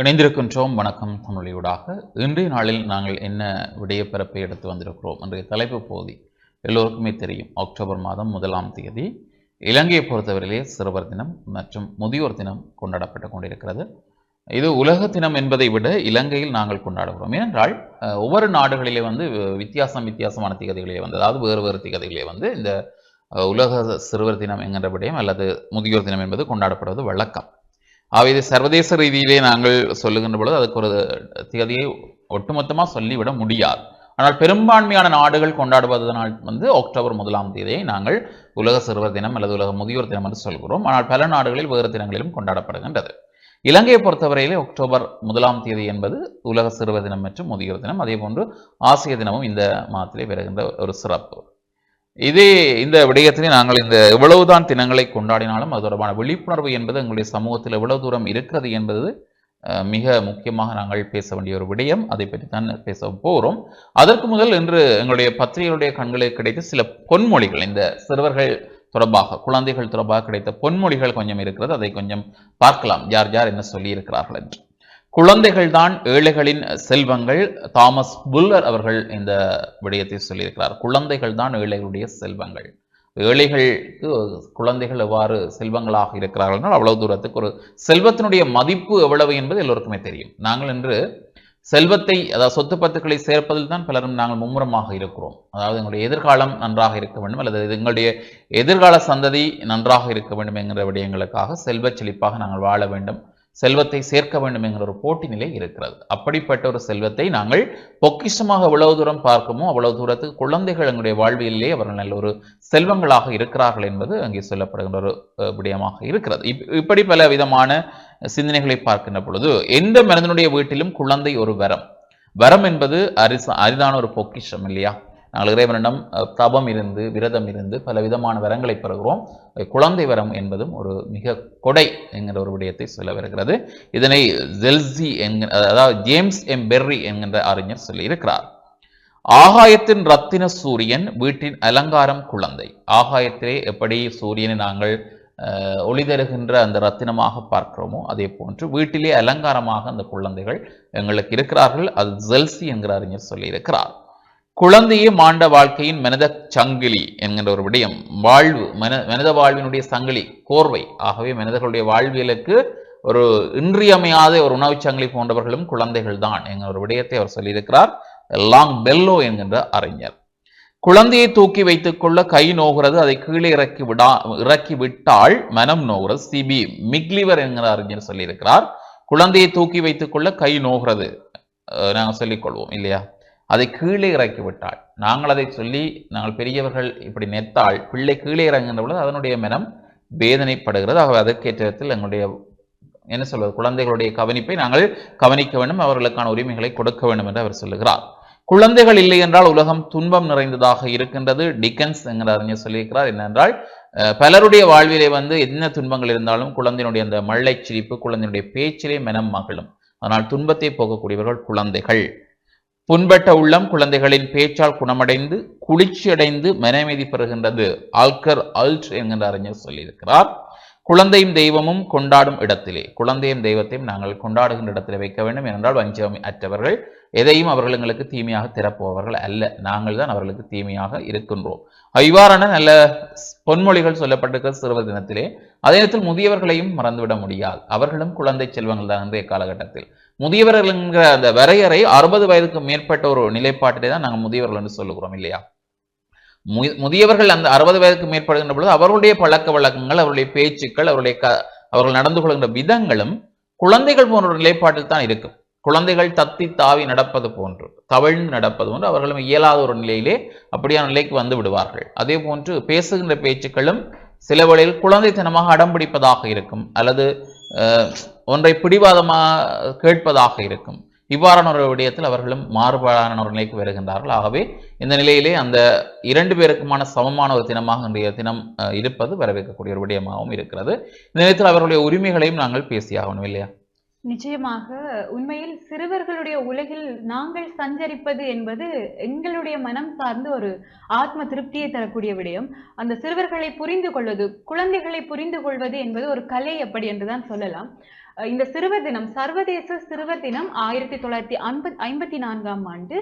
இணைந்திருக்கின்றோம். வணக்கம் தமிழொலியூடாக இன்றைய நாளில் நாங்கள் என்ன விடயப்பரப்பை எடுத்து வந்திருக்கிறோம்? என்ற தலைப்பு போதி. எல்லோருக்குமே தெரியும். அக்டோபர் மாதம் முதலாம் தேதி. இலங்கையை பொறுத்தவரையிலே சிறுவர் தினம் மற்றும் முதியோர் தினம் கொண்டாடப்பட்டு கொண்டிருக்கிறது. இது உலக தினம் என்பதை விட இலங்கையில் நாங்கள் கொண்டாடுகிறோம். ஏனென்றால் ஒவ்வொரு நாடுகளிலே வந்து வித்தியாசம் வித்தியாசமான திகதிகளே வந்து அதாவது வேறு வேறு திகதிகளே வந்து இந்த உலக சிறுவர் தினம் என்கின்ற விடயம் அல்லது முதியோர் தினம் என்பது கொண்டாடப்படுவது வழக்கம். ஆகவே இது சர்வதேச ரீதியிலே நாங்கள் சொல்லுகின்ற பொழுது அதுக்கு ஒரு தேதியை ஒட்டுமொத்தமாக சொல்லிவிட முடியாது. ஆனால் பெரும்பான்மையான நாடுகள் கொண்டாடுவதனால் வந்து அக்டோபர் முதலாம் தேதியை நாங்கள் உலக சிறுவர் தினம் அல்லது உலக முதியோர் தினம் என்று சொல்கிறோம். ஆனால் பல நாடுகளில் வேறு தினங்களிலும் கொண்டாடப்படுகின்றது. இலங்கையை பொறுத்தவரையிலே அக்டோபர் முதலாம் தேதி என்பது உலக சிறுவர் தினம் மற்றும் முதியோர் தினம். அதே போன்று ஆசிய தினமும் இந்த மாதத்திலே வருகின்ற ஒரு சிறப்பு. இதே இந்த விடயத்திலே நாங்கள் இந்த எவ்வளவுதான் தினங்களை கொண்டாடினாலும் அது தொடர்பான விழிப்புணர்வு என்பது எங்களுடைய சமூகத்தில் எவ்வளவு தூரம் இருக்கிறது என்பது மிக முக்கியமாக நாங்கள் பேச வேண்டிய ஒரு விடயம். அதை பற்றி தான் பேச போகிறோம் அதற்கு முதல் இன்று எங்களுடைய பத்திரிகைகளுடைய கண்களுக்கு கிடைத்த சில பொன்மொழிகள் இந்த சிறுவர்கள் தொடர்பாக குழந்தைகள் தொடர்பாக கிடைத்த பொன்மொழிகள் கொஞ்சம் இருக்கிறது. அதை கொஞ்சம் பார்க்கலாம். யார் யார் என்ன சொல்லி இருக்கிறார்கள் என்று. குழந்தைகள் தான் ஏழைகளின் செல்வங்கள். தாமஸ் புல்லர் அவர்கள் இந்த விடயத்தை சொல்லியிருக்கிறார். குழந்தைகள் தான் ஏழைகளுடைய செல்வங்கள். ஏழைகளுக்கு குழந்தைகள் எவ்வாறு செல்வங்களாக இருக்கிறார்கள் என்றால் அவ்வளவு தூரத்துக்கு ஒரு செல்வத்தினுடைய மதிப்பு எவ்வளவு என்பது எல்லோருக்குமே தெரியும். நாங்கள் இன்று செல்வத்தை அதாவது சொத்து பத்துக்களை சேர்ப்பதில் தான் பலரும் நாங்கள் மும்முரமாக இருக்கிறோம். அதாவது எங்களுடைய எதிர்காலம் நன்றாக இருக்க வேண்டும் அல்லது எங்களுடைய எதிர்கால சந்ததி நன்றாக இருக்க வேண்டும் என்கிற விடயங்களுக்காக செல்வச் செழிப்பாக நாங்கள் வாழ வேண்டும். செல்வத்தை சேர்க்க வேண்டும் என்கிற ஒரு போட்டி நிலை இருக்கிறது. அப்படிப்பட்ட ஒரு செல்வத்தை நாங்கள் பொக்கிஷமாக எவ்வளவு தூரம் பார்க்கமோ அவ்வளவு தூரத்துக்கு குழந்தைகள் எங்களுடைய வாழ்வியலே அவர்கள் நல்ல ஒரு செல்வங்களாக இருக்கிறார்கள் என்பது அங்கே சொல்லப்படுகின்ற ஒரு விடயமாக இருக்கிறது. இப்- இப்படி பல விதமான சிந்தனைகளை பார்க்கின்ற பொழுது எந்த மனிதனுடைய வீட்டிலும் குழந்தை ஒரு வரம். வரம் என்பது அரிச அரிதான ஒரு பொக்கிஷம் இல்லையா? நாங்கள் இறைவனிடம் தபம் இருந்து விரதம் இருந்து பல விதமான வரங்களை பெறுகிறோம். குழந்தை வரம் என்பதும் ஒரு மிக கொடை என்கிற ஒரு விடயத்தை சொல்ல வருகிறது இதனை ஜெல்சி என்கிற அதாவது ஜேம்ஸ் எம். பெர்ரி என்கின்ற அறிஞர் சொல்லியிருக்கிறார். ஆகாயத்தின் ரத்தின சூரியன் வீட்டின் அலங்காரம் குழந்தை. ஆகாயத்திலே எப்படி சூரியனை நாங்கள் அஹ், ஒளி தருகின்ற அந்த ரத்தினமாக பார்க்கிறோமோ அதே போன்று வீட்டிலே அலங்காரமாக அந்த குழந்தைகள் எங்களுக்கு இருக்கிறார்கள். அது ஜெல்சி என்கிற அறிஞர் சொல்லியிருக்கிறார். குழந்தையே மாண்ட வாழ்க்கையின் மனித சங்கிலி என்கின்ற ஒரு விடயம். வாழ்வு மன மனித வாழ்வினுடைய சங்கிலி கோர்வை. ஆகவே மனிதர்களுடைய வாழ்வியலுக்கு ஒரு இன்றியமையாத ஒரு உணவுச் சங்கிலி போன்றவர்களும் குழந்தைகள் தான் என்கிற ஒரு விடயத்தை அவர் சொல்லியிருக்கிறார். லாங் பெல்லோ என்கின்ற அறிஞர். குழந்தையை தூக்கி வைத்துக் கொள்ள கை நோகிறது அதை கீழே இறக்கி விடா இறக்கி விட்டால் மனம் நோகிறது. சிபி மிக்லிவர் என்கிற அறிஞர் சொல்லியிருக்கிறார். குழந்தையை தூக்கி வைத்துக் கொள்ள கை நோகிறது. அஹ், நாங்கள் சொல்லிக் கொள்வோம் இல்லையா? அதை கீழே இறக்கி விட்டாள் நாங்கள் அதை சொல்லி நாங்கள் பெரியவர்கள் இப்படி நெத்தால் பிள்ளை கீழே இறங்குகின்ற பொழுது அதனுடைய மனம் வேதனைப்படுகிறது. ஆகவே அதற்கேற்றத்தில் எங்களுடைய என்ன சொல்வது குழந்தைகளுடைய கவனிப்பை நாங்கள் கவனிக்க வேண்டும் அவர்களுக்கான உரிமைகளை கொடுக்க வேண்டும் என்று அவர் சொல்லுகிறார். குழந்தைகள் இல்லை என்றால் உலகம் துன்பம் நிறைந்ததாக இருக்கின்றது. டிக்கன்ஸ் என்கிற அறிஞர் சொல்லியிருக்கிறார் என்னென்றால் பலருடைய வாழ்விலே வந்து என்ன துன்பங்கள் இருந்தாலும் குழந்தையினுடைய அந்த மள்ளைச் சிரிப்பு குழந்தையினுடைய பேச்சிலே மனம் மகிழும். அதனால் துன்பத்தை போகக்கூடியவர்கள் குழந்தைகள். புண்பட்ட உள்ளம் குழந்தைகளின் பேச்சால் குணமடைந்து குளிர்ச்சியடைந்து மனமீதி பெறுகின்றது. ஆல்கர் அல்ட் என்கின்ற அறிஞர் சொல்லியிருக்கிறார். குழந்தையும் தெய்வமும் கொண்டாடும் இடத்திலே. குழந்தையும் தெய்வத்தையும் நாங்கள் கொண்டாடுகின்ற இடத்திலே வைக்க வேண்டும். ஏனென்றால் வஞ்சம் அற்றவர்கள் எதையும் அவர்கள் எங்களுக்கு தீமையாக திறப்புபவர்கள் அல்ல. நாங்கள் தான் அவர்களுக்கு தீமையாக இருக்கின்றோம். இவ்வாறான நல்ல பொன்மொழிகள் சொல்லப்பட்டிருக்கிற சிறுவர் தினத்திலே அதே நேரத்தில் முதியவர்களையும் மறந்துவிட முடியாது. அவர்களும் குழந்தை செல்வங்கள் தான் இன்றைய காலகட்டத்தில். முதியவர்கள் என்கிற அந்த வரையறை அறுபது வயதுக்கு மேற்பட்ட ஒரு நிலைப்பாட்டிலே தான் நாங்கள் முதியவர்கள் என்று சொல்லுகிறோம் இல்லையா? முதியவர்கள் அந்த அறுபது வயதுக்கு மேற்படுகின்ற பொழுது அவர்களுடைய பழக்க வழக்கங்கள் அவருடைய பேச்சுக்கள் அவருடைய க அவர்கள் நடந்து கொள்கின்ற விதங்களும் குழந்தைகள் போன்ற ஒரு நிலைப்பாட்டில் தான் இருக்கும். குழந்தைகள் தத்தி தாவி நடப்பது போன்று தவழ்ந்து நடப்பது போன்று அவர்களும் இயலாத ஒரு நிலையிலே அப்படியான நிலைக்கு வந்து விடுவார்கள். அதே போன்று பேசுகின்ற பேச்சுக்களும் சில வேளையில் குழந்தைத்தனமாக அடம் பிடிப்பதாக இருக்கும் அல்லது ஒன்றை பிடிவாதமாக கேட்பதாக இருக்கும். இவ்வாறான ஒரு விடயத்தில் அவர்களும் மாறுபாடான ஒரு நிலைக்கு வருகின்றார்கள் ஆகவே இந்த நிலையிலே அந்த இரண்டு பேருக்குமான சமமான ஒரு தினமாக இன்றைய தினம் இருப்பது வரவேற்கக்கூடிய ஒரு விடயமாகவும் இருக்கிறது. இந்த நேரத்தில் அவர்களுடைய உரிமைகளையும் நாங்கள் பேசியாகணும் இல்லையா? நிச்சயமாக உண்மையில் சிறுவர்களுடைய உலகில் நாங்கள் சஞ்சரிப்பது என்பது எங்களுடைய மனம் சார்ந்த ஒரு ஆத்ம திருப்தியை தரக்கூடிய விடயம். அந்த சிறுவர்களை புரிந்து கொள்வது குழந்தைகளை புரிந்து கொள்வது என்பது ஒரு கலை அப்படி என்றுதான் சொல்லலாம். இந்த சிறுவர் தினம் சர்வதேச சிறுவர் தினம் ஆயிரத்தி தொள்ளாயிரத்தி ஐம்பத் ஐம்பத்தி நான்காம் ஆண்டு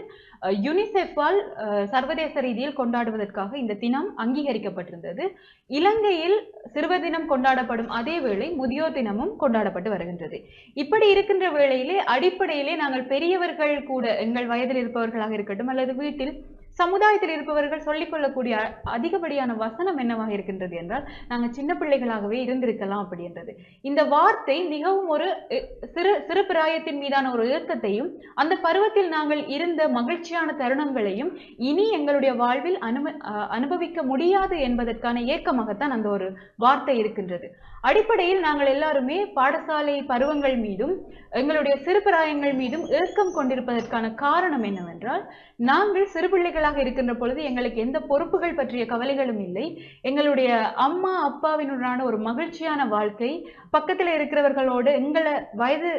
யுனிசெஃபால் சர்வதேச ரீதியில் கொண்டாடுவதற்காக இந்த தினம் அங்கீகரிக்கப்பட்டிருந்தது. இலங்கையில் சிறுவர் தினம் கொண்டாடப்படும் அதே வேளை முதியோர் தினமும் கொண்டாடப்பட்டு வருகின்றது. இப்படி இருக்கின்ற வேளையிலே அடிப்படையிலே நாங்கள் பெரியவர்கள் கூட எங்கள் வயதில் இருப்பவர்களாக இருக்கட்டும் அல்லது வீட்டில் சமுதாயத்தில் இருப்பவர்கள் சொல்லிக்கொள்ளக்கூடிய அதிகப்படியான வசனம் என்னவாக இருக்கின்றது என்றால் நாங்கள் சின்ன பிள்ளைகளாகவே இருந்திருக்கலாம் அப்படின்றது. இந்த வார்த்தை மிகவும் ஒரு சிறு சிறு பிராயத்தின் மீதான ஒரு இயக்கத்தையும் அந்த பருவத்தில் நாங்கள் இருந்த மகிழ்ச்சியான தருணங்களையும் இனி எங்களுடைய வாழ்வில் அனும அனுபவிக்க முடியாது என்பதற்கான இயக்கமாகத்தான் அந்த ஒரு வார்த்தை இருக்கின்றது. அடிப்படையில் நாங்கள் எல்லாருமே பாடசாலை பருவங்கள் மீதும் எங்களுடைய சிறு பிராயங்கள் மீதும் ஏக்கம் கொண்டிருப்பதற்கான காரணம் என்னவென்றால் நாங்கள் சிறு பிள்ளைகள் பெண்களாக இருக்கின்ற பொழுது எங்களுக்கு எந்த பொறுப்புகள் பற்றிய கவலைகளும் இல்லை. எங்களுடைய அம்மா அப்பாவினுடனான ஒரு மகிழ்ச்சியான வாழ்க்கை பக்கத்தில் இருக்கிறவர்களோடு எங்களை வயது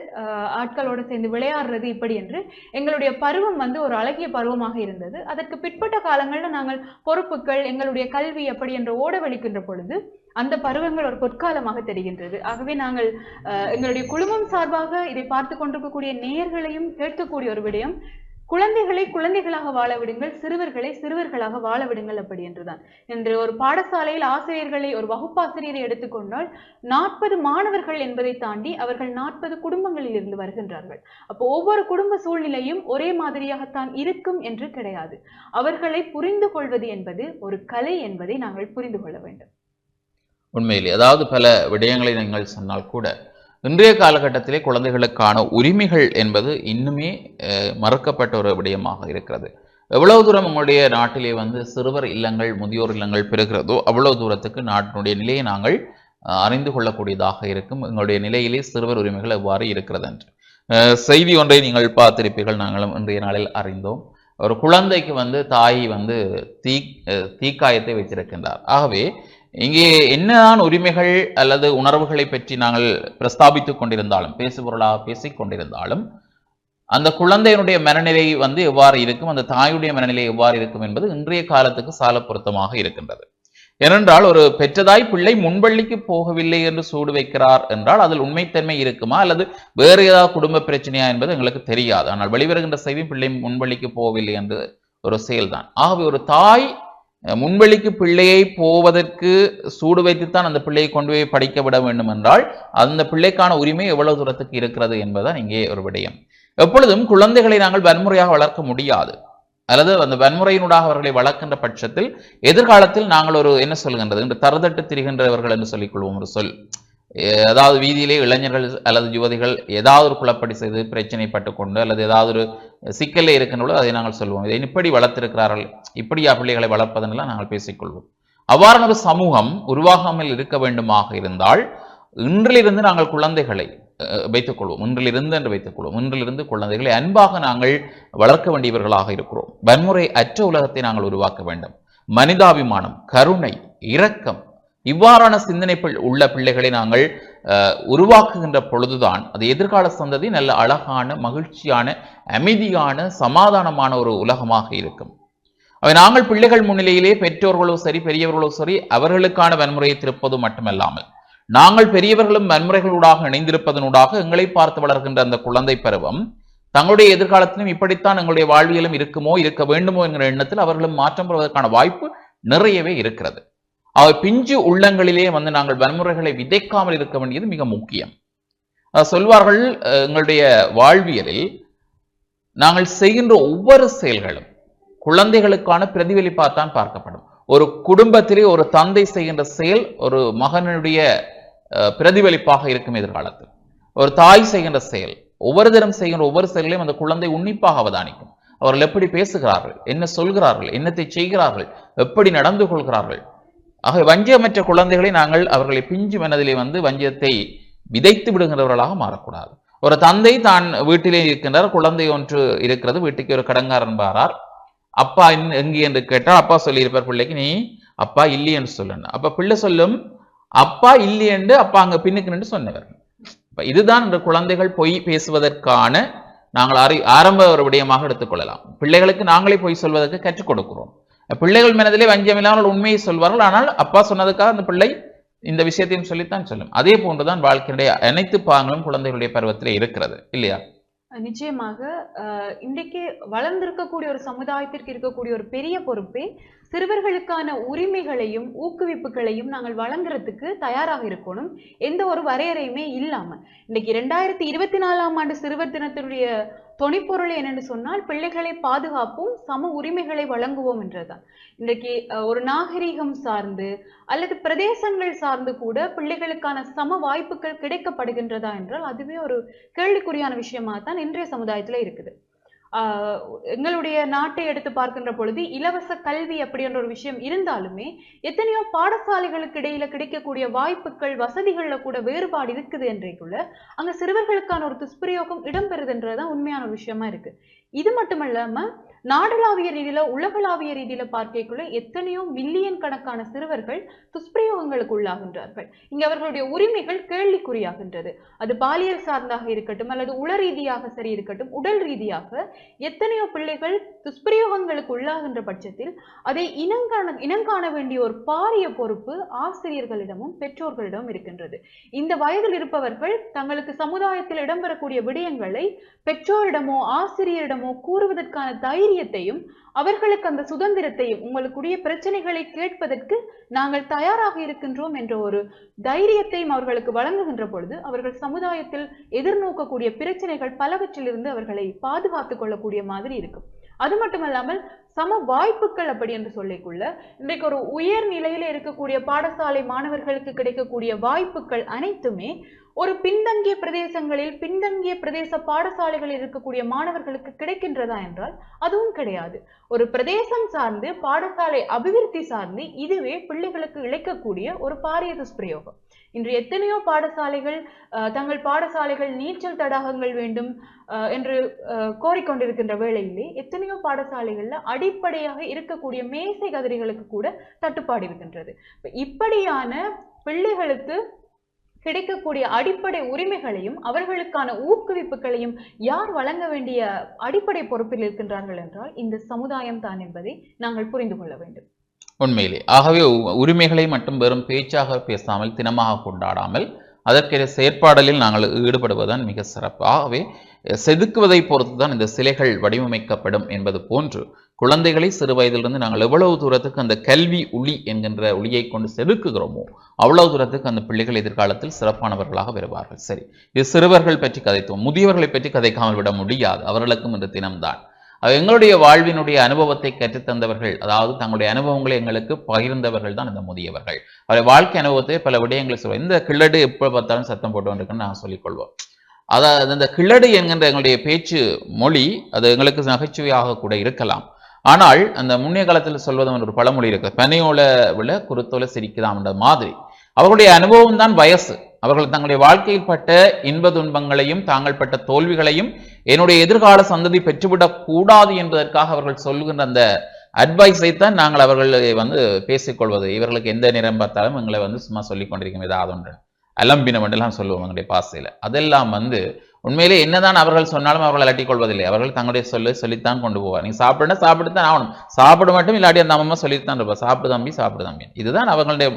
ஆட்களோடு சேர்ந்து விளையாடுறது இப்படி என்று எங்களுடைய பருவம் வந்து ஒரு அழகிய பருவமாக இருந்தது. அதற்கு பிற்பட்ட காலங்களில் நாங்கள் பொறுப்புகள் எங்களுடைய கல்வி எப்படி என்று ஓட வலிக்கின்ற பொழுது அந்த பருவங்கள் ஒரு பொற்காலமாக தெரிகின்றது. ஆகவே நாங்கள் எங்களுடைய குழுமம் சார்பாக இதை பார்த்து கொண்டிருக்கக்கூடிய நேயர்களையும் கேட்கக்கூடிய ஒரு விடயம் குழந்தைகளை குழந்தைகளாக வாழ விடுங்கள் சிறுவர்களை சிறுவர்களாக வாழ விடுங்கள் அப்படி என்றுதான். என்று ஒரு பாடசாலையில் ஆசிரியர்களை ஒரு வகுப்பாசிரியரை எடுத்துக்கொண்டால் நாற்பது மாணவர்கள் என்பதை தாண்டி அவர்கள் நாற்பது குடும்பங்களில் இருந்து வருகின்றார்கள். அப்போ ஒவ்வொரு குடும்ப சூழ்நிலையும் ஒரே மாதிரியாகத்தான் இருக்கும் என்று கிடையாது. அவர்களை புரிந்து கொள்வது என்பது ஒரு கலை என்பதை நாங்கள் புரிந்து கொள்ள வேண்டும். உண்மையிலே அதாவது பல விடயங்களை நீங்கள் சொன்னால் கூட இன்றைய காலகட்டத்திலே குழந்தைகளுக்கான உரிமைகள் என்பது இன்னுமே மறுக்கப்பட்ட ஒரு விடயமாக இருக்கிறது. எவ்வளவு தூரம் உங்களுடைய நாட்டிலே வந்து சிறுவர் இல்லங்கள் முதியோர் இல்லங்கள் பெறுகிறதோ அவ்வளவு தூரத்துக்கு நாட்டினுடைய நிலையை நாங்கள் அறிந்து கொள்ளக்கூடியதாக இருக்கும். எங்களுடைய நிலையிலே சிறுவர் உரிமைகள் எவ்வாறு இருக்கிறது என்று செய்தி ஒன்றை நீங்கள் பார்த்திருப்பீர்கள். நாங்களும் இன்றைய நாளில் அறிந்தோம். ஒரு குழந்தைக்கு வந்து தாய் வந்து தீ தீக்காயத்தை வைத்திருக்கின்றார். ஆகவே இங்கே என்னதான் உரிமைகள் அல்லது உணர்வுகளை பற்றி நாங்கள் பிரஸ்தாபித்துக் கொண்டிருந்தாலும் பேசுபொருளாக பேசிக் கொண்டிருந்தாலும் அந்த குழந்தையினுடைய மனநிலை வந்து எவ்வாறு இருக்கும் அந்த தாயுடைய மனநிலை எவ்வாறு இருக்கும் என்பது இன்றைய காலத்துக்கு சால பொருத்தமாக இருக்கின்றது. ஏனென்றால் ஒரு பெற்றதாய் பிள்ளை முன்பள்ளிக்கு போகவில்லை என்று சூடு வைக்கிறார் என்றால் அதில் உண்மைத்தன்மை இருக்குமா? அல்லது வேறு ஏதாவது குடும்ப பிரச்சனையா என்பது எங்களுக்கு தெரியாது. ஆனால் வெளிவருகின்ற செய்தி பிள்ளை முன்பள்ளிக்கு போகவில்லை என்று ஒரு செயல்தான். ஆகவே ஒரு தாய் முன்வெளிக்கு பிள்ளையை போவதற்கு சூடு வைத்துத்தான் அந்த பிள்ளையை கொண்டு போய் படிக்க விட வேண்டும் என்றால் அந்த பிள்ளைக்கான உரிமை எவ்வளவு தூரத்துக்கு இருக்கிறது என்பதுதான் இங்கே ஒரு விடயம். எப்பொழுதும் குழந்தைகளை நாங்கள் வன்முறையாக வளர்க்க முடியாது. அல்லது அந்த வன்முறையினூடாக அவர்களை வளர்க்கின்ற பட்சத்தில் எதிர்காலத்தில் நாங்கள் ஒரு என்ன சொல்கின்றது? என்று தரதட்டு திரிகின்றவர்கள் என்று சொல்லிக் கொள்வோம் ஒரு சொல். ஏதாவது வீதியிலே இளைஞர்கள் அல்லது யுவதிகள் ஏதாவது ஒரு குழப்படி செய்து பிரச்சனைப்பட்டு கொண்டு அல்லது ஏதாவது ஒரு சிக்கலே இருக்கின்ற அதை நாங்கள் சொல்வோம். இதை இப்படி வளர்த்திருக்கிறார்கள். இப்படியா பிள்ளைகளை வளர்ப்பதெல்லாம் நாங்கள் பேசிக்கொள்வோம். அவ்வாறான ஒரு சமூகம் உருவாகாமல் இருக்க வேண்டுமாக இருந்தால் இன்றிலிருந்து நாங்கள் குழந்தைகளை அஹ், வைத்துக் கொள்வோம். இன்றிலிருந்து என்று வைத்துக் கொள்வோம். இன்றிலிருந்து குழந்தைகளை அன்பாக நாங்கள் வளர்க்க வேண்டியவர்களாக இருக்கிறோம். வன்முறை அற்ற உலகத்தை நாங்கள் உருவாக்க வேண்டும். மனிதாபிமானம் கருணை இரக்கம் இவ்வாறான சிந்தனை உள்ள பிள்ளைகளை நாங்கள் அஹ், உருவாக்குகின்ற பொழுதுதான் அது எதிர்கால சந்ததி நல்ல அழகான மகிழ்ச்சியான அமைதியான சமாதானமான ஒரு உலகமாக இருக்கும். அவை நாங்கள் பிள்ளைகள் முன்னிலையிலே பெற்றோர்களோ சரி பெரியவர்களோ சரி அவர்களுக்கான வன்முறையை திருப்பது மட்டுமல்லாமல் நாங்கள் பெரியவர்களும் வன்முறைகளூடாக இணைந்திருப்பதனூடாக எங்களை பார்த்து வளர்கின்ற அந்த குழந்தை பருவம் தங்களுடைய எதிர்காலத்திலும் இப்படித்தான் எங்களுடைய வாழ்வியலும் இருக்குமோ இருக்க வேண்டுமோ என்கிற எண்ணத்தில் அவர்களும் மாற்றம் பெறுவதற்கான வாய்ப்பு நிறையவே இருக்கிறது. அவர் பிஞ்சு உள்ளங்களிலே வந்து நாங்கள் வன்முறைகளை விதைக்காமல் இருக்க வேண்டியது மிக முக்கியம். சொல்வார்கள் எங்களுடைய வாழ்வியலில் நாங்கள் செய்கின்ற ஒவ்வொரு செயல்களும் குழந்தைகளுக்கான பிரதிபலிப்பாகத்தான் பார்க்கப்படும். ஒரு குடும்பத்திலே ஒரு தந்தை செய்கின்ற செயல் ஒரு மகனுடைய பிரதிபலிப்பாக இருக்கும் எதிர்காலத்தில். ஒரு தாய் செய்கின்ற செயல் ஒவ்வொரு தினம் செய்கின்ற ஒவ்வொரு செயலையும் அந்த குழந்தை உன்னிப்பாக அவதானிக்கும். அவர்கள் எப்படி பேசுகிறார்கள் என்ன சொல்கிறார்கள் என்னத்தை செய்கிறார்கள் எப்படி நடந்து கொள்கிறார்கள் ஆக வஞ்சியமற்ற குழந்தைகளை நாங்கள் அவர்களை பிஞ்சு மனதிலே வந்து வஞ்சியத்தை விதைத்து விடுகிறவர்களாக மாறக்கூடாது. ஒரு தந்தை தான் வீட்டிலே இருக்கின்றார் குழந்தை ஒன்று இருக்கிறது வீட்டுக்கு ஒரு கடங்காரன் பாரார் அப்பா எங்கே என்று கேட்டால் அப்பா சொல்லியிருப்பார் பிள்ளைக்கு நீ அப்பா இல்லை என்று சொல்லணும் அப்ப பிள்ளை சொல்லும் அப்பா இல்லை என்று அப்பா அங்க பின்னுக்கு நின்று சொன்னவர். இதுதான் இந்த குழந்தைகள் பொய் பேசுவதற்கான நாங்கள் ஆரம்ப ஒரு விடயமாக எடுத்துக்கொள்ளலாம். பிள்ளைகளுக்கு நாங்களே பொய் சொல்வதற்கு கற்றுக் கொடுக்கிறோம். பிள்ளைகள் மனதிலே வஞ்சமில்லாமல் உண்மையை சொல்வார்கள். ஆனால் அப்பா சொன்னதுக்காக அந்த பிள்ளை இந்த விஷயத்தையும் சொல்லித்தான் சொல்லும். அதே போன்றுதான் வாழ்க்கையுடைய அனைத்து பாகங்களும் குழந்தைகளுடைய பருவத்திலே இருக்கிறது. இல்லையா? நிச்சயமாக இன்றைக்கு வளர்ந்திருக்கக்கூடிய ஒரு சமுதாயத்திற்கு இருக்கக்கூடிய ஒரு பெரிய பொறுப்பே சிறுவர்களுக்கான உரிமைகளையும் ஊக்குவிப்புகளையும் நாங்கள் வழங்குறதுக்கு தயாராக இருக்கணும். எந்த ஒரு வரையறையுமே இல்லாம. இன்னைக்கு இரண்டாயிரத்தி இருபத்தி நாலாம் ஆண்டு சிறுவர் தினத்தினுடைய தொனிப்பொருள் என்னன்னு சொன்னால் பிள்ளைகளை பாதுகாப்போம் சம உரிமைகளை வழங்குவோம் என்றுதான் இன்றைக்கு ஒரு நாகரீகம் சார்ந்து அல்லது பிரதேசங்கள் சார்ந்து கூட பிள்ளைகளுக்கான சம வாய்ப்புகள் கிடைக்கப்படுகின்றதா என்றால் அதுவே ஒரு கேள்விக்குறியான விஷயமாக தான் இன்றைய சமுதாயத்தில் இருக்குது. எங்களுடைய நாட்டை எடுத்து பார்க்கின்ற பொழுது இலவச கல்வி அப்படின்ற ஒரு விஷயம் இருந்தாலுமே எத்தனையோ பாடசாலைகளுக்கு இடையில கிடைக்கக்கூடிய வாய்ப்புகள் வசதிகள்ல கூட வேறுபாடு இருக்குது என்றைக்குள்ள அங்க சிறுவர்களுக்கான ஒரு துஷ்பிரயோகம் இடம்பெறுதுன்றதுதான் உண்மையான ஒரு விஷயமா இருக்கு. இது மட்டுமல்லாம நாடளாவிய ரீதியில உலகளாவிய ரீதியில பார்க்கக்குள்ள எத்தனையோ மில்லியன் கணக்கான சிறுவர்கள் துஷ்பிரயோகங்களுக்கு உள்ளாகின்றார்கள். இங்க அவர்களுடைய உரிமைகள் கேள்விக்குறியாகின்றது. அது பாலியல் சார்ந்தாக இருக்கட்டும் அல்லது உள ரீதியாக சரி இருக்கட்டும் உடல் ரீதியாக எத்தனையோ பிள்ளைகள் துஷ்பிரயோகங்களுக்கு உள்ளாகின்ற பட்சத்தில் அதை இனங்காண இனங்காண வேண்டிய ஒரு பாரிய பொறுப்பு ஆசிரியர்களிடமும் பெற்றோர்களிடமும் இருக்கின்றது. இந்த வயதில் இருப்பவர்கள் தங்களுக்கு சமுதாயத்தில் இடம்பெறக்கூடிய விடயங்களை பெற்றோரிடமோ ஆசிரியரிடமோ கூறுவதற்கான தைரியத்தையும் அவர்களுக்கு அந்த சுதந்திரத்தையும் உங்களுக்குரிய பிரச்சனைகளை கேட்பதற்கு நாங்கள் தயாராக இருக்கின்றோம் என்ற ஒரு தைரியத்தையும் அவர்களுக்கு வழங்குகின்ற பொழுது அவர்கள் சமுதாயத்தில் எதிர்நோக்கக்கூடிய பிரச்சனைகள் பலவற்றிலிருந்து அவர்களை பாதுகாத்துக் கொள்ளக்கூடிய மாதிரி இருக்கும். அது மட்டுமல்லாமல் சம வாய்ப்புகள் அப்படி என்று சொல்லிக்குள்ள இன்றைக்கு ஒரு உயர் நிலையில இருக்கக்கூடிய பாடசாலை மாணவர்களுக்கு கிடைக்கக்கூடிய வாய்ப்புகள் அனைத்துமே ஒரு பின்தங்கிய பிரதேசங்களில் பின்தங்கிய பிரதேச பாடசாலைகளில் இருக்கக்கூடிய மாணவர்களுக்கு கிடைக்கின்றதா என்றால் அதுவும் கிடையாது. ஒரு பிரதேசம் சார்ந்து பாடசாலை அபிவிருத்தி சார்ந்து இதுவே பிள்ளைகளுக்கு இழைக்கக்கூடிய ஒரு பாரிய துஷ்பிரயோகம் இன்று எத்தனையோ பாடசாலைகள் தங்கள் பாடசாலைகள் நீச்சல் தடாகங்கள் வேண்டும் என்று கோரிக்கொண்டிருக்கின்ற வேளையிலே எத்தனையோ பாடசாலைகள்ல அடிப்படையாக இருக்கக்கூடிய மேசை கதிரிகளுக்கு கூட தட்டுப்பாடு இருக்கின்றது. இப்படியான பிள்ளைகளுக்கு கிடைக்கக்கூடிய அடிப்படை உரிமைகளையும் அவர்களுக்கான ஊக்குவிப்புகளையும் யார் வழங்க வேண்டிய அடிப்படை பொறுப்பில் இருக்கின்றார்கள் என்றால் இந்த சமுதாயம் தான் என்பதை நாங்கள் புரிந்து கொள்ள வேண்டும். உண்மையிலே. ஆகவே உரிமைகளை மட்டும் வெறும் பேச்சாக பேசாமல் தினமாக கொண்டாடாமல் அதற்கென செயற்பாடலில் நாங்கள் ஈடுபடுவதுதான் மிக சிறப்பு. ஆகவே செதுக்குவதை பொறுத்து தான் இந்த சிலைகள் வடிவமைக்கப்படும் என்பது போன்று குழந்தைகளை சிறு வயதிலிருந்து நாங்கள் எவ்வளவு தூரத்துக்கு அந்த கல்வி ஒளி என்கின்ற ஒளியை கொண்டு செதுக்குகிறோமோ அவ்வளவு தூரத்துக்கு அந்த பிள்ளைகள் எதிர்காலத்தில் சிறப்பானவர்களாக வருவார்கள். சரி இது சிறுவர்கள் பற்றி கதைத்தோம். முதியவர்களை பற்றி கதைக்காமல் விட முடியாது. அவர்களுக்கும் இந்த தினம்தான். எங்களுடைய வாழ்வினுடைய அனுபவத்தை கற்றுத்தந்தவர்கள் அதாவது தங்களுடைய அனுபவங்களை எங்களுக்கு பகிர்ந்தவர்கள் தான் இந்த முதியவர்கள். அவருடைய வாழ்க்கை அனுபவத்தை பல விடயங்களை சொல்லுவோம் இந்த கிள்ளடு எப்போ பார்த்தாலும் சத்தம் போட்டு இருக்குன்னு நான் சொல்லிக்கொள்வோம். அதாவது இந்த கிள்ளடு என்கின்ற எங்களுடைய பேச்சு மொழி அது எங்களுக்கு நகைச்சுவையாக கூட இருக்கலாம். ஆனால் அந்த முன்னைய காலத்தில் சொல்வது ஒரு பழமொழி இருக்கு. பனையோல விட குருத்தோல சிரிக்குதாம்ன்ற மாதிரி. அவர்களுடைய அனுபவம் தான் வயசு. அவர்கள் தங்களுடைய வாழ்க்கையில் பட்ட இன்ப துன்பங்களையும் தாங்கள் பட்ட தோல்விகளையும் என்னுடைய எதிர்கால சந்ததி பெற்றுவிடக் கூடாது என்பதற்காக அவர்கள் சொல்லுகின்ற அந்த அட்வைஸை தான் நாங்கள் அவர்களை வந்து பேசிக்கொள்வது இவர்களுக்கு எந்த நிறம் பார்த்தாலும் எங்களை வந்து சும்மா சொல்லி கொண்டிருக்கும் ஏதாவது ஒன்று. அலம்பினம் என்றெல்லாம் சொல்லுவோம் எங்களுடைய பாசையில் அதெல்லாம் வந்து உண்மையிலே என்னதான் அவர்கள் சொன்னாலும் அவர்கள் அலட்டிக் கொள்வதில்லை. அவர்கள் தங்களுடைய சொல்லு சொல்லித்தான் கொண்டு போவார். நீங்கள் சாப்பிடுனா சாப்பிட்டு தான் ஆகணும். சாப்பிட மட்டும் இல்லாட்டி அந்த அம்மா சொல்லித்தான் இருப்பா. சாப்பிடு தம்பி சாப்பிடு தம்பி இதுதான் அவர்களுடைய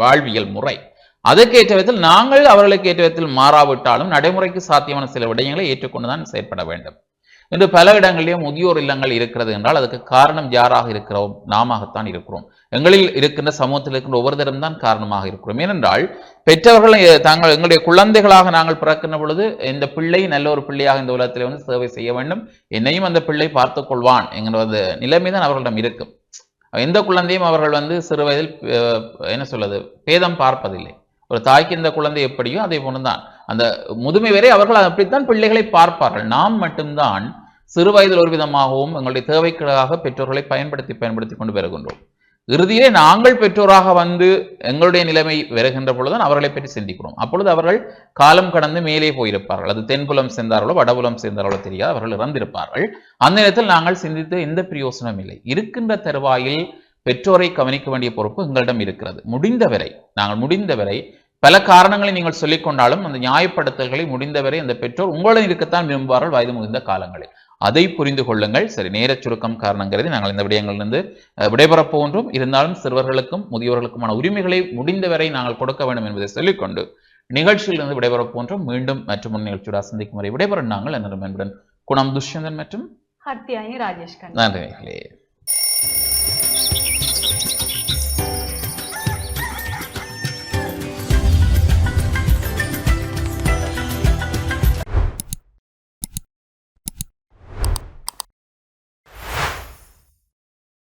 வாழ்வியல் முறை. அதற்கேற்ற விதத்தில் நாங்கள் அவர்களுக்கு ஏற்ற விதத்தில் மாறாவிட்டாலும் நடைமுறைக்கு சாத்தியமான சில விடயங்களை ஏற்றுக்கொண்டுதான் செயற்பட வேண்டும். இன்று பல இடங்களிலும் முதியோர் இல்லங்கள் இருக்கிறது என்றால் அதுக்கு காரணம் யாராக இருக்கிறோம்? நாமத்தான் இருக்கிறோம். எங்களில் இருக்கின்ற சமூகத்தில் இருக்கின்ற ஒவ்வொருத்தரும் தான் காரணமாக இருக்கிறோம். ஏனென்றால் பெற்றவர்கள் தாங்கள் எங்களுடைய குழந்தைகளாக நாங்கள் பிறக்கின்ற பொழுது இந்த பிள்ளை நல்ல ஒரு பிள்ளையாக இந்த உலகத்தில் வந்து சேவை செய்ய வேண்டும். என்னையும் அந்த பிள்ளை பார்த்துக்கொள்வான் என்கிற நிலைமை தான் அவர்களிடம் இருக்கும். எந்த குழந்தையும் அவர்கள் வந்து சிறு வயதில் என்ன சொல்வது பேதம் பார்ப்பதில்லை. ஒரு தாய்க்கு இந்த குழந்தை எப்படியோ அதே போன்றுதான் அந்த முதுமை வரை அவர்கள் அப்படித்தான் பிள்ளைகளை பார்ப்பார்கள். நாம் மட்டும்தான் சிறு வயதில் ஒரு விதமாகவும் எங்களுடைய தேவைக்காக பெற்றோர்களை பயன்படுத்தி பயன்படுத்தி கொண்டு வருகின்றோம். இறுதியிலே நாங்கள் பெற்றோராக வந்து எங்களுடைய நிலைமை வருகின்ற பொழுதுதான் அவர்களை பற்றி சிந்திக்கிறோம். அப்பொழுது அவர்கள் காலம் கடந்து மேலே போயிருப்பார்கள். அது தென்புலம் சேர்ந்தார்களோ வடபுலம் சேர்ந்தார்களோ தெரியாது. அவர்கள் இறந்திருப்பார்கள். அந்த நேரத்தில் நாங்கள் சிந்தித்த எந்த பிரயோசனம் இல்லை. இருக்கின்ற தருவாயில் பெற்றோரை கவனிக்க வேண்டிய பொறுப்பு எங்களிடம் இருக்கிறது. முடிந்தவரை நாங்கள் முடிந்தவரை பல காரணங்களை நீங்கள் சொல்லிக் கொண்டாலும் அந்த நியாயப்படுத்தல்களை முடிந்தவரை அந்த பெற்றோர் உங்களுடன் இருக்கத்தான் விரும்புவார்கள் வயது முதிர்ந்த காலங்களில். அதை புரிந்து கொள்ளுங்கள். சரி நேரச் சுருக்கம் காரணங்கிறது நாங்கள் இந்த விடயங்களிலிருந்து விடைபெறப் போன்றோம் இருந்தாலும் சிறுவர்களுக்கும் முதியோர்களுக்குமான உரிமைகளை முடிந்தவரை நாங்கள் கொடுக்க வேண்டும் என்பதை சொல்லிக்கொண்டு நிகழ்ச்சியிலிருந்து விடைபெறப் போன்றோம் மீண்டும் மற்றும் நிகழ்ச்சியோட சந்திக்கும் வரை விடைபெற நாங்கள். என்னுடன் குணம் துஷ்யந்தன் மற்றும் நன்றி.